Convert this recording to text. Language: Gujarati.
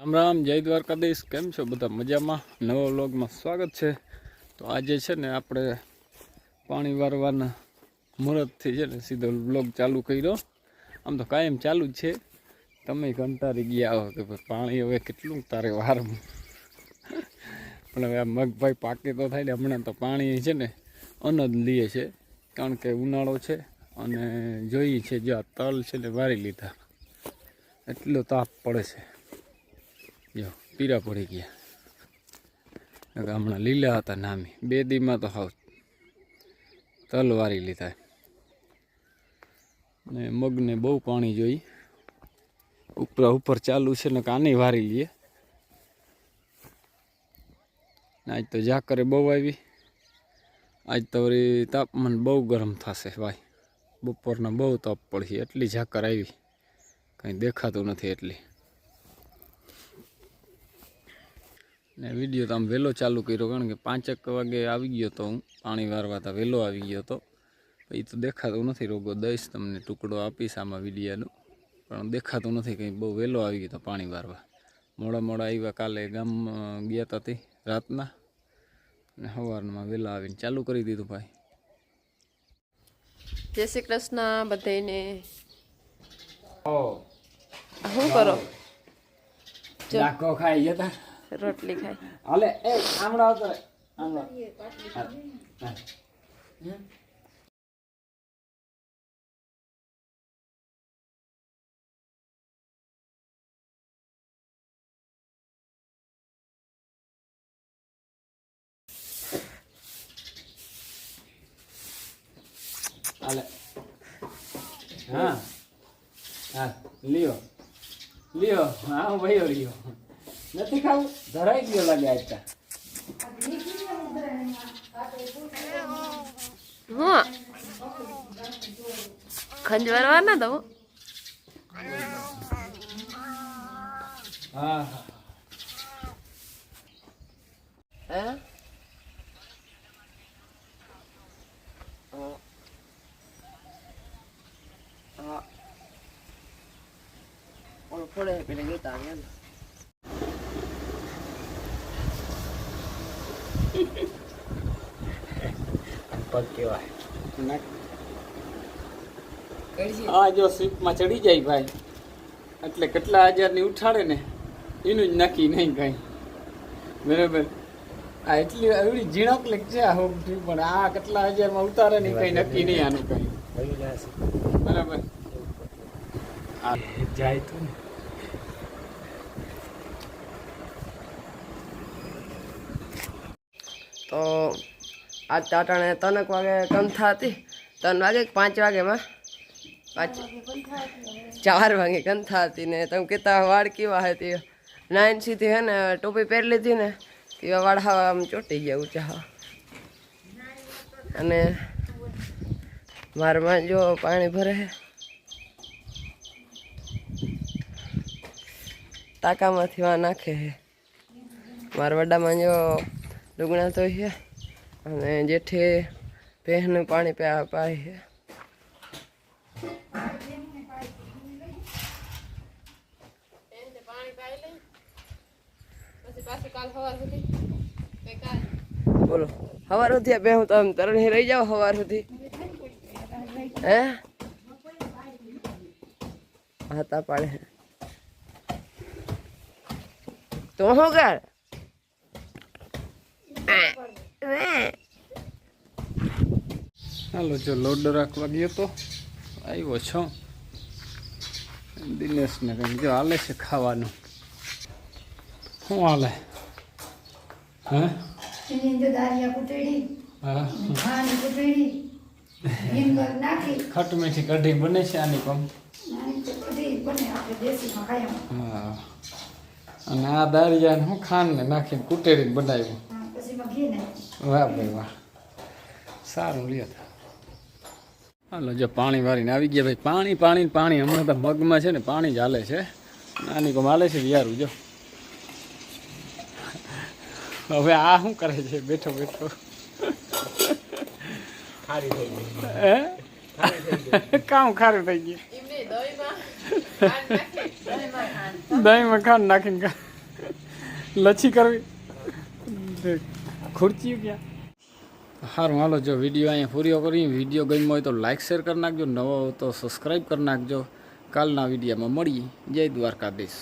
રામ રામ, જય દ્વારકાધીશ. કેમ છો બધા? મજામાં? નવા વ્લોગમાં સ્વાગત છે. તો આજે છે ને આપણે પાણી વારવાના મુહૂર્તથી છે ને સીધો વ્લોગ ચાલુ કર્યો. આમ તો કાયમ ચાલુ જ છે. તમે કંટારી ગયા હો કે ભાઈ પાણી હવે કેટલું તારે વારવું. પણ હવે આ મગભાઈ પાકે તો થાય ને હમણાં તો પાણી છે ને અનદ લઈએ છે. કારણ કે ઉનાળો છે અને જોઈએ છે જો આ તલ છે ને વારી લીધા. એટલો તાપ પડે છે. જો પીરા પડી ગયા. હમણાં લીલા હતા નામી. બે દીમાં તો હાવ તલવારી લીધા. ને મગને બહુ પાણી જોઈ. ઉપર ઉપર ચાલુ છે ને કાની વારી લઈએ આજ તો ઝાકરે બહુ આવી. આજ તો વળી તાપમાન બહુ ગરમ થશે ભાઈ. બપોરના બહુ તાપ પડશે એટલી ઝાકર આવી. કંઈ દેખાતું નથી એટલી. ને વીડિયો તો આમ વહેલો ચાલુ કર્યો કારણ કે પાંચેક વાગે આવી ગયો તો હું પાણી વારવા તા વહેલો આવી ગયો તો. એ તો દેખાતું નથી રોગો દઈશ તમને ટુકડો આપીશ આમાં વિડીયાનો. પણ દેખાતું નથી કંઈ બહુ વહેલો આવી ગયો તો પાણી વારવા. મોડા મોડા આવ્યા કાલે ગામ ગયા તા તે રાતના. ને સવારમાં વહેલા આવીને ચાલુ કરી દીધું ભાઈ. જય શ્રી કૃષ્ણ બધાને શું કરો? ડાકો ખાઈ જતા. રોટલી ખાય હાલે, એ આમળા આવતો આમળા હાલે. હા હા. લ્યો. લ્યો. હા ભાઈઓ લ્યો. નથી ખાવું? ધરાઈ ગયો લાગે આજકા હા. ખંજવારવા ના દઉં. હા હે. ઓલો ફોડે પેલે જોતા આવ્યા પગ કેવાય આ જો સ્વીપમાં ચડી જાય ભાઈ. એટલે કેટલા હજારની ઉઠાડે ને, એનું જ નક્કી નહીં કઈ. બરાબર? આ એટલી એવડી ઝીણક લેક છે આ હોગથી પણ આ કેટલા હજારમાં ઉતારે ને કઈ નક્કી નહીં આનું કઈ. બરાબર? જાય તો ને. તો આજ ટાટાણે ત્રણેક વાગે કંથા હતી ત્રણ વાગે પાંચ વાગેમાં પાંચ. ચાર વાગે કંથા હતી ને તમે કહેતા વાળ કેવા હતી? નાઇન સીધી હે ને, ટોપી પહેરી લીધી ને એવા વાળ હાવ આમ ચોટી ગયા ઊંચા અને મારમાં જો પાણી ભરે ટાંકામાંથી વા નાખે મારા વડામાં જો લુગણા તો છે અને જેઠે પહેનું પાણી પા પાય છે બોલો સવાર સુધી બે હું તો આમ તરણી રહી જાવ સવાર સુધી હે હા તા પાડે તો શું કર હાલો જો લોડ રાખવા ગયો તો આવ્યો છો. દિનેશને કંઈક જો હાલે છે ખાવાનું. શું હાલે? હે? ખાંડ ખટ મીઠી કઢી બને છે આની હા. અને આ દારિયાને હું ખાંડને નાખીને કુટેરીને બનાવ્યું. વાહ ભાઈ વાહ સારું લ્યો. હાલો જો પાણી વારીને આવી ગયા ભાઈ પાણી પાણી પાણી હમણાં તો મગમાં છે ને પાણી જ હાલે છે નાની કોમ હાલે છે વિયારું જો હવે આ શું કરે છે બેઠો બેઠો હે કામ ખારું થઈ ગયું દહીં ખાંડ નાખીને ખા- લચ્છી કરવી ખુરચી ક્યાં સારું હાલો, જો વીડિયો અહીંયા પૂર્યો કરી વીડિયો ગમ્યો હોય તો લાઇક શેર કરી નાખજો. નવો તો સબસ્ક્રાઈબ કરી નાખજો. કાલના વિડીયોમાં મળીએ. જય દ્વારકાધીશ.